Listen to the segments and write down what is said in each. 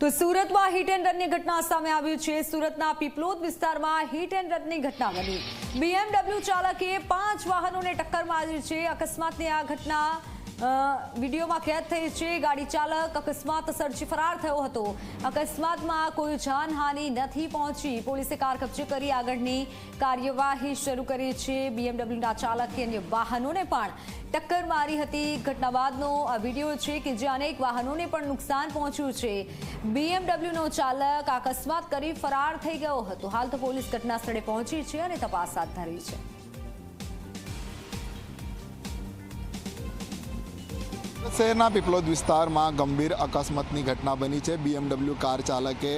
તો સુરતમાં hit and રનની ઘટના સામે આવી છે. સુરતના પીપલોદ વિસ્તારમાં હિટ એન્ડ રનની ઘટના બની. બીએમડબલ્યુ ચાલકે પાંચ વાહનોને ટક્કર મારી છે. અકસ્માતની આ ઘટના વિડીયોમાં કેદ થઈ છે ગાડી ચાલક. અકસ્માત સર્જી ફરાર થયો હતો. અકસ્માતમાં કોઈ જાનહાનિ નથી પહોંચી. પોલીસે કાર કબજે કરી આગળની કાર્યવાહી શરૂ કરી છે. બીએમડબલ્યુના ચાલકે અન્ય વાહનોને પણ ટક્કર મારી હતી. ઘટના બાદનો આ વીડિયો છે કે જે અનેક વાહનોને પણ નુકસાન પહોંચ્યું છે. બીએમડબલ્યુનો ચાલક અકસ્માત કરી ફરાર થઈ ગયો હતો. હાલ તો પોલીસ ઘટના સ્થળે પહોંચી છે અને તપાસ હાથ ધરી છે. શહેરના પીપલોદ વિસ્તારમાં ગંભીર અકસ્માતની ઘટના બની છે. બીએમડબલ્યુ કાર ચાલકે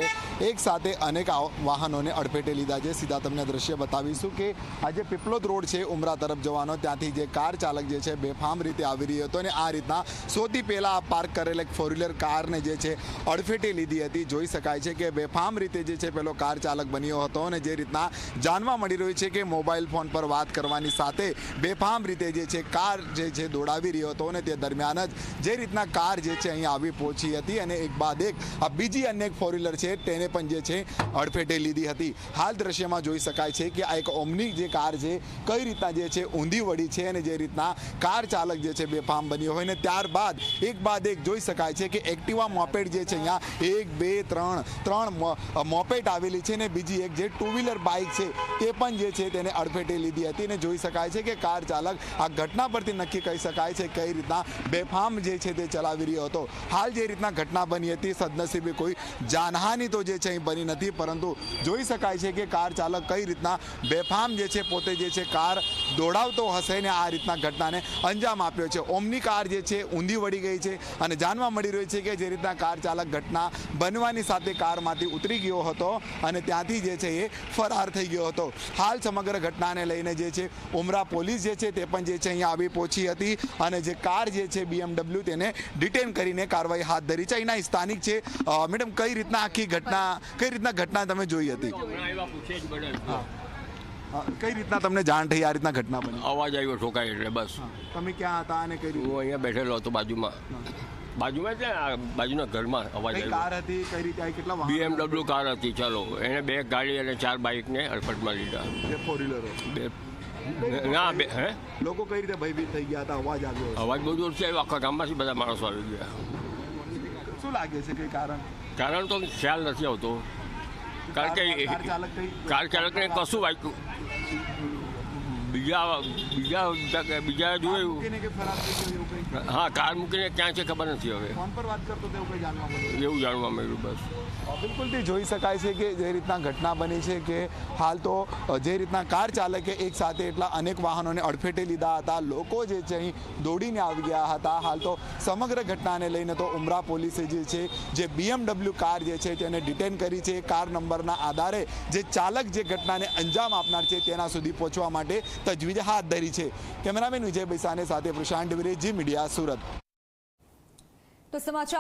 એક સાથે અનેક વાહનોને અડફેટે લીધા છે. સીધા તમને દ્રશ્ય બતાવીશું કે આ જે પીપલોદ રોડ છે, ઉમરા તરફ જવાનો. ત્યાંથી જે કાર ચાલક જે છે, બેફામ રીતે આવી રહ્યો હતો અને આ રીતના સૌથી પહેલાં પાર્ક કરેલ એક ફોર વ્હીલર કારને જે છે, અડફેટે લીધી હતી. જોઈ શકાય છે કે બેફામ રીતે જે છે, પેલો કાર ચાલક બન્યો હતો અને જે રીતના જાણવા મળી રહ્યું છે કે મોબાઈલ ફોન પર વાત કરવાની સાથે બેફામ રીતે જે છે, કાર જે છે, દોડાવી રહ્યો હતો અને તે દરમિયાન જ જે રીતના કાર જે છે અહીંયા આવી પહોંચી હતી અને એક બાદ એક આ બીજી અન્ય એક ફોર વ્હીલર છે તેને પણ જે છે અડફેટે લીધી હતી. હાલ દ્રશ્યમાં જોઈ શકાય છે કે આ એક ઓમની જે કાર છે કઈ રીતના જે છે ઊંધી વળી છે અને જે રીતના કાર ચાલક જે છે બેફામ બન્યો હોય. ને ત્યારબાદ એક બાદ એક જોઈ શકાય છે કે એક્ટિવા મોપેડ જે છે અહીંયા એક બે ત્રણ ત્રણ મો- અ, આવેલી છે ને બીજી એક જે ટુ વ્હીલર બાઇક છે તે પણ જે છે તેને અડફેટે લીધી હતી. અને જોઈ શકાય છે કે કાર ચાલક આ ઘટના પરથી નક્કી કહી શકાય છે કઈ રીતના બેફામ જે છે તે ચલાવી રહ્યો હતો. હાલ જે રીતના ઘટના બની હતી, સદનસીબે કોઈ જાનહાનિ તો જે છે અહીં બની નથી, પરંતુ જોઈ શકાય છે કે કાર ચાલક કઈ રીતના બેફામ જે છે, પોતે જે છે કાર દોડાવતો હશે ને આ રીતના ઘટનાને અંજામ આપ્યો છે. ઓમની કાર જે છે ઊંધી વળી ગઈ છે અને જાણવા મળી રહ્યું છે કે જે રીતના કાર ચાલક ઘટના બનવાની સાથે કારમાંથી ઉતરી ગયો હતો અને ત્યાંથી જે છે એ ફરાર થઈ ગયો હતો. હાલ સમગ્ર ઘટનાને લઈને જે છે ઉમરા પોલીસ જે છે તે પણ જે છે અહીંયા આવી પહોંચી હતી અને જે કાર જે છે બીએમડબલ્યુ તેને ડિટેન કરીને કાર્યવાહી હાથ ધરી છે. અહીંના સ્થાનિક છે મેડમ કઈ રીતના આખી ઘટના કઈ રીતના ઘટના તમે જોઈ હતી? કઈ રીતના તમને જાણ થઈ? આ રીતના ઘટના બની? અવાજ આવ્યો ઠોકાય એટલે બસ. તમે ક્યાં હતા અને કઈ હું અહીંયા બેઠેલો હતો બાજુમાં. બાજુમાં એટલે આ બાજુના ઘરમાં અવાજ આવ્યો. કાર હતી? કઈ રીતે? આવી કેટલા બીએમડબલ્યુ કાર હતી ચાલો. એને બે ગાડી અને ચાર બાઇકને અડફટમાં લીધા. બે ફોર વ્હીલરો બે ના બે હે? લોકો કઈ રીતે ભયભીત થઈ ગયા હતા? અવાજ આવ્યો અવાજ બહુ જોરથી આવ્યો. આખા ગામમાંથી બધા માણસો આવી ગયા. શું લાગે છે કઈ કારણ? કારણ તો ખ્યાલ નથી આવતો. કારણ કે કાર ચાલક કઈ કાર ચાલકને કશું વાંચ્યું. બીજા બીજા બીજા જોયું. હા કાર મૂકીને ક્યાં છે ખબર નથી હવે. ફોન પર વાત કરતો તેવું કંઈ જાણવા મળ્યું? એવું જાણવા મળ્યું બસ. બિલકુલથી જોઈ શકાય છે કે જે રીતના ઘટના બની છે કે હાલ તો જે રીતના કાર ચાલકે એક સાથે એટલા અનેક વાહનોને અડફેટે લીધા હતા. લોકો જે છે અહીં દોડીને આવી ગયા હતા. હાલ તો સમગ્ર ઘટનાને લઈને તો ઉમરા પોલીસે જે છે જે બીએમડબલ્યુ કાર જે છે તેને ડિટેન કરી છે. કાર નંબરના આધારે જે ચાલક જે ઘટનાને અંજામ આપનાર છે તેના સુધી પહોંચવા માટે તજવીજ હાથ ધરી છે. કેમેરામેન વિજય બૈસાને સાથે પ્રશાંત ડુબરે જી મીડિયા સુરત. તો સમાચાર